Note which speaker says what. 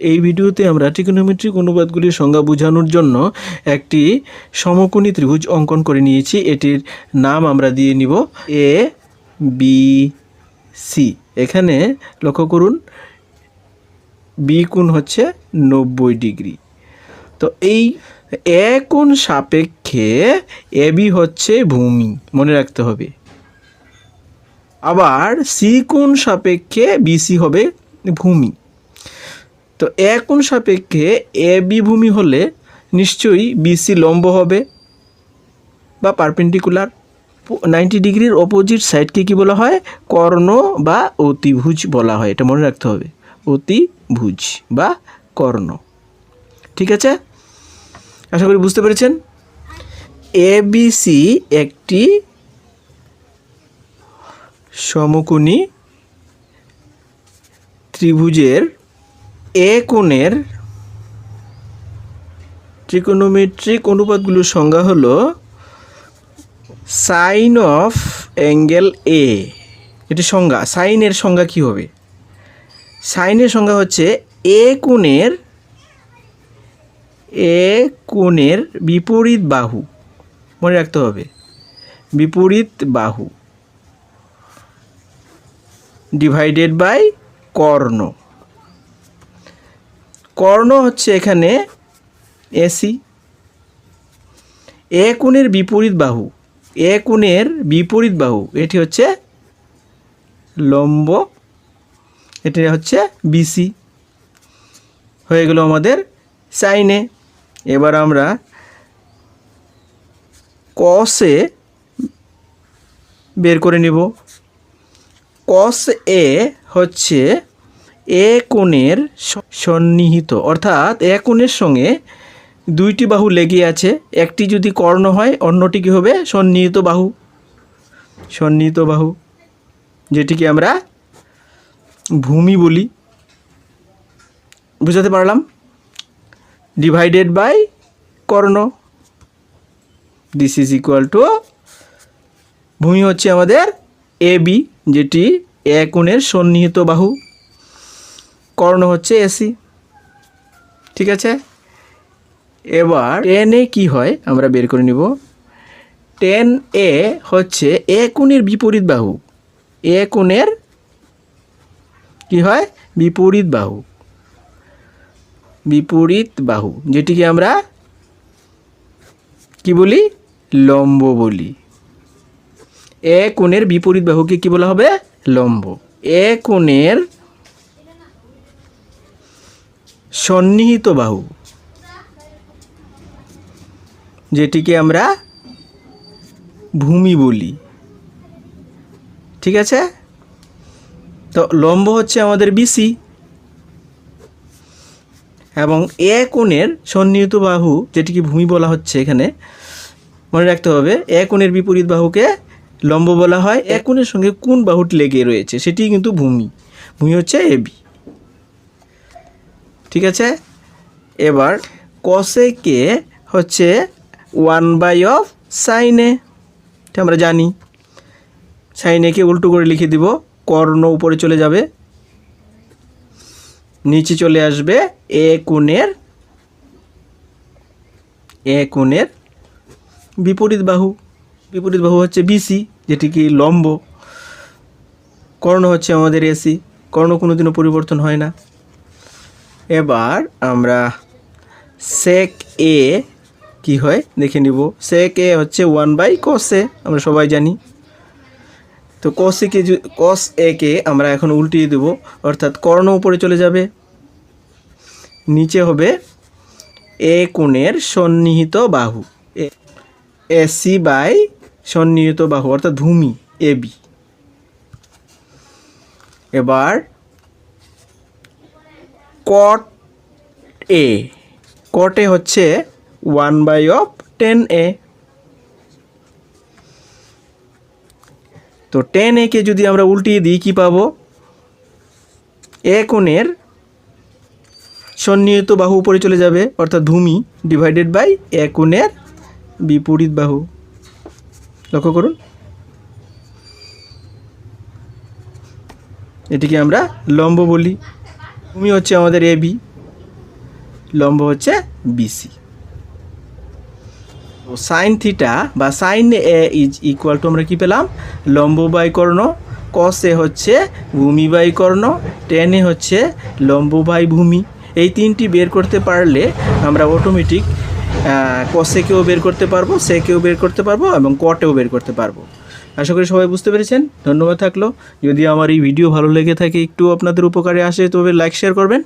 Speaker 1: এই ভিডিওতে আমরা ট্রিকোনোমেট্রিক অনুপাতগুলির সংজ্ঞা বোঝানোর জন্য একটি সমকোণী ত্রিভুজ অঙ্কন করে নিয়েছি। এটির নাম আমরা দিয়ে নিব এ বি সি এখানে লক্ষ্য করুন বি কোণ হচ্ছে নব্বই ডিগ্রি। তো এই এ কোণ সাপেক্ষে এ বি হচ্ছে ভূমি, মনে রাখতে হবে। আবার সি কোণ সাপেক্ষে বিসি হবে ভূমি। তো এ কোণ সাপেক্ষে এ বি ভূমি হলে নিশ্চয়ই বিসি লম্ব হবে? বা পারপেন্ডিকুলার নাইনটি ডিগ্রির অপোজিট সাইডকে কি বলা হয়? কর্ণ বা অতিভুজ বলা হয়। এটা মনে রাখতে হবে। অতিভুজ বা কর্ণ। ঠিক আছে? আশা করি বুঝতে পেরেছেন? এ বি সি একটি সমকোণী ত্রিভুজের এ কোণের ট্রিকোনোমেট্রিক অনুপাতগুলোর সংজ্ঞা হলো সাইন অফ অ্যাঙ্গেল এ। এটি সংজ্ঞা, সাইনের সংজ্ঞা কি হবে? সাইনের সংজ্ঞা হচ্ছে এ কোণের এ কোণের বিপরীত বাহু। মনে রাখতে হবে, বিপরীত বাহু। ডিভাইডেড বাই কর্ণ। কর্ণ হচ্ছে এখানে এসি এ কোণের বিপরীত বাহু। এ কোণের বিপরীত বাহু। এটি হচ্ছে লম্ব। এটি হচ্ছে বিসি হয়ে গেল আমাদের সাইনে এবার আমরা কসে বের করে নিব। কস এ হচ্ছে এ কোণের সন্নিহিত, অর্থাৎ এ কোণের সঙ্গে দুইটি বাহু লেগে আছে। একটি যদি কর্ণ হয়, অন্যটি কী হবে? সন্নিহিত বাহু। সন্নিহিত বাহু, যেটিকে আমরা ভূমি বলি। বুঝাতে পারলাম? ডিভাইডেড বাই কর্ণ। দিস ইজ ইকুয়াল টু ভূমি হচ্ছে আমাদের এ বি, যেটি এ কোণের সন্নিহিত বাহু। কর্ণ হচ্ছে এসি ঠিক আছে? এবার টেন এ কী হয়? আমরা বের করে নিব। টেন এ হচ্ছে এ কোণের বিপরীত বাহু। এ কোণের কি হয়? বিপরীত বাহু। বিপরীত বাহু। যেটিকে আমরা কি বলি? লম্ব বলি। এ কোণের বিপরীত বাহুকে কি বলা হবে? লম্ব। এ কোণের সন্নিহিত বাহু যেটিকে আমরা ভূমি বলি। ঠিক আছে? তো লম্ব হচ্ছে আমাদের বিসি এবং এ কোণের সন্নিহিত বাহু যেটিকে ভূমি বলা হচ্ছে এখানে মনে রাখতে হবে এ কোণের বিপরীত বাহুকে লম্ব বলা হয়। এ কোণের সঙ্গে কোন বাহুটি লেগে রয়েছে সেটি কিন্তু ভূমি। ভূমি হচ্ছে এবি ঠিক আছে? এবার কসে কে হচ্ছে ওয়ান বাই অফ সাইনে আমরা জানি। সাইনেকে উল্টো করে লিখে দিব, কর্ণ উপরে চলে যাবে। নিচে চলে আসবে এ কোণের এ কোণের বিপরীত বাহু। বিপরীত বাহু হচ্ছে বিসি যেটি কি লম্ব। কর্ণ হচ্ছে আমাদের এসি কর্ণ কোনোদিনও পরিবর্তন হয় না। এবার আমরা সেক এ কি হয়? দেখে নিব। সেক এ হচ্ছে ওয়ান বাই কস এ আমরা সবাই জানি। তো কস একে কস একে আমরা এখন উল্টিয়ে দেব। অর্থাৎ কর্ণ উপরে চলে যাবে। নিচে হবে এ কোণের সন্নিহিত বাহু। এ সি বাই সন্নিহিত বাহু, অর্থাৎ ভূমি এ বি এবার কট এ কট হচ্ছে one by of ten A তো টেন এ কে যদি আমরা উল্টিয়ে দিই, কী পাবো? এ কোণের সন্নিহিত বাহু উপরে চলে যাবে, অর্থাৎ ভূমি ডিভাইডেড বাই এ কোণের বিপরীত বাহু। লক্ষ্য করুন। এটিকে আমরা লম্ব বলি। ভূমি হচ্ছে আমাদের এ বি লম্ব হচ্ছে বিসি সাইন থিটা বা sine A is equal to আমরা কি পেলাম? লম্ব বাই কর্ণ কস এ হচ্ছে ভূমি বাই কর্ণ টেন হচ্ছে লম্ব বাই ভূমি এই তিনটি বের করতে পারলে আমরা অটোমেটিক কসেকেও বের করতে পারব সেকেও বের করতে পারব এবং কটেও বের করতে পারব। আশা করি সবাই বুঝতে পেরেছেন। ধন্যবাদ থাকল। যদি আমার এই ভিডিও ভালো লেগে থাকে, একটু আপনাদের উপকারে আসে, তবে লাইক শেয়ার করবেন।